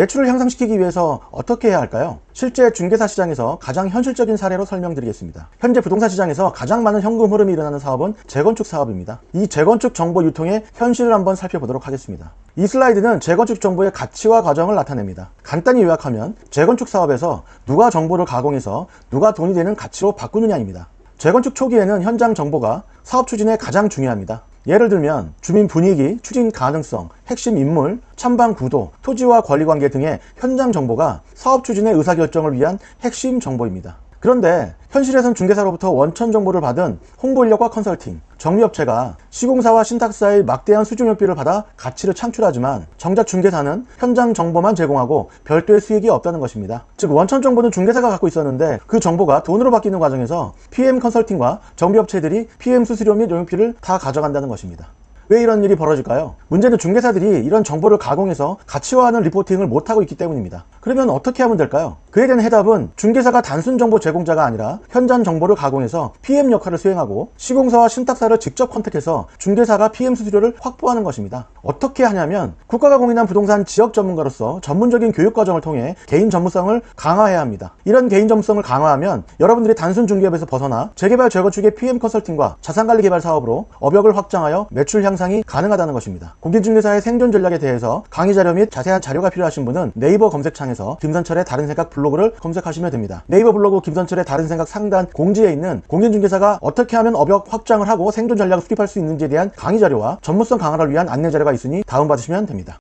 매출을 향상시키기 위해서 어떻게 해야 할까요? 실제 중개사 시장에서 가장 현실적인 사례로 설명드리겠습니다. 현재 부동산 시장에서 가장 많은 현금 흐름이 일어나는 사업은 재건축 사업입니다. 이 재건축 정보 유통의 현실을 한번 살펴보도록 하겠습니다. 이 슬라이드는 재건축 정보의 가치와 과정을 나타냅니다. 간단히 요약하면 재건축 사업에서 누가 정보를 가공해서 누가 돈이 되는 가치로 바꾸느냐입니다. 재건축 초기에는 현장 정보가 사업 추진에 가장 중요합니다. 예를 들면 주민 분위기, 추진 가능성, 핵심 인물, 찬방 구도, 토지와 권리 관계 등의 현장 정보가 사업 추진의 의사결정을 위한 핵심 정보입니다. 그런데 현실에선 중개사로부터 원천 정보를 받은 홍보 인력과 컨설팅, 정비업체가 시공사와 신탁사의 막대한 수주료비를 받아 가치를 창출하지만 정작 중개사는 현장 정보만 제공하고 별도의 수익이 없다는 것입니다. 즉 원천 정보는 중개사가 갖고 있었는데 그 정보가 돈으로 바뀌는 과정에서 PM 컨설팅과 정비업체들이 PM 수수료 및 용역비를 다 가져간다는 것입니다. 왜 이런 일이 벌어질까요? 문제는 중개사들이 이런 정보를 가공해서 가치화하는 리포팅을 못하고 있기 때문입니다. 그러면 어떻게 하면 될까요? 그에 대한 해답은 중개사가 단순 정보 제공자가 아니라 현장 정보를 가공해서 PM 역할을 수행하고 시공사와 신탁사를 직접 컨택해서 중개사가 PM 수수료를 확보하는 것입니다. 어떻게 하냐면 국가가 공인한 부동산 지역 전문가로서 전문적인 교육 과정을 통해 개인 전문성을 강화해야 합니다. 이런 개인 전문성을 강화하면 여러분들이 단순 중개업에서 벗어나 재개발 재건축의 PM 컨설팅과 자산관리 개발 사업으로 업역을 확장하여 매출 향상이 가능하다는 것입니다. 공인중개사의 생존 전략에 대해서 강의 자료 및 자세한 자료가 필요하신 분은 네이버 검색창에서 김선철의 다른 생각 블로그를 검색하시면 됩니다. 네이버 블로그 김선철의 다른 생각 상단 공지에 있는 공인중개사가 어떻게 하면 업역 확장을 하고 생존 전략을 수립할 수 있는지에 대한 강의 자료와 전문성 강화를 위한 안내 자료가 있으니 다운받으시면 됩니다.